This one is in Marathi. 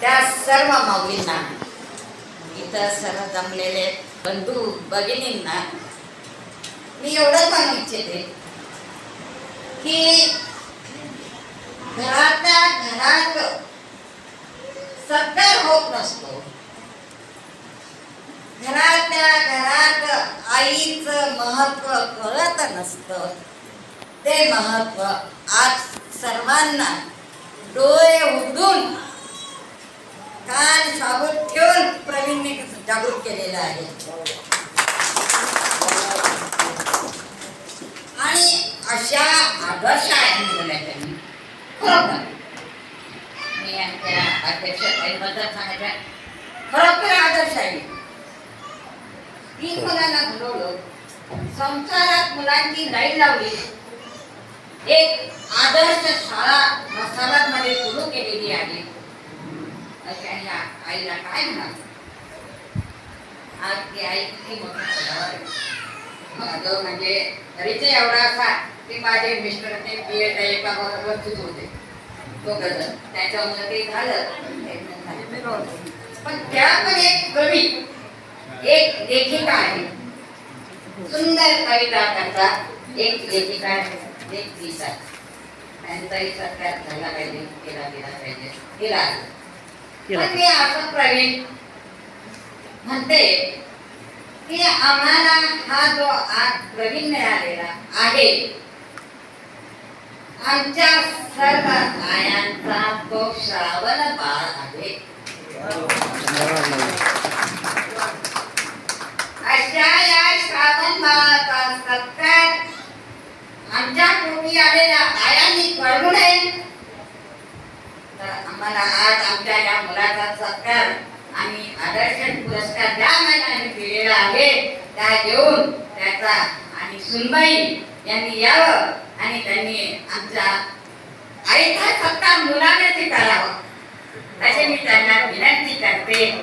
त्या सर्व माऊलींना. इथं सर्व जमलेले बंधू भगिनींना मी एवढंच म्हणू इच्छिते की घरातल्या घरात सत्कार होत नसतो. घरातल्या घरात आईचं महत्त्व कळत नसतं. ते महत्त्व आज सर्वांना डोळे उघडून जागरूक जागृत केलेलं आहे. आणि अशा आदर्श आहे मुलांनी खरोखर मी. आमच्या अध्यक्षबद्दल सांगायचं खरोखर आदर्श आहे. तीन मुलांना घडवलं संसारात मुलांची लाईन लावली. एक आदर्श शाळा मसालात मध्ये सुरू केलेली आहे. अशा ह्या आईला काय म्हणाल आज ती आई किती मोठ्या पदावर म्हणजे परिचय एवढा असा की माझे मिस्टर ते बी एड एका बरोबरच होते. तो गजर. त्याच्यामुळे ते झालं. पण त्या पण एक कवी एक लेखिका आहे. सुंदर कविता करतात एक लेखिका आहे. एक गीत. आहे त्यांचाही सत्कार झाला पाहिजे केला गेला पाहिजे. केला. पण मी असं प्रवीण म्हणते की आम्हाला हा जो आज प्रवीण मिळालेला आहे आमच्या सर्व आयांचा तो श्रावण बाळ आहे. अशा या श्रावण बाळाचा सत्कार आमच्या पोटी आलेल्या आयांनी करू नये. तर आम्हाला आज आमच्या या मुलाचा सत्कार आदर्शन पुरस्कार ज्या महिलांनी दिलेला आहे. त्या घेऊन त्याचा आणि सुनबाई यांनी यावं आणि त्यांनी आमचा आईचा फक्त मुलाने करावा. असे मी त्यांना विनंती करते.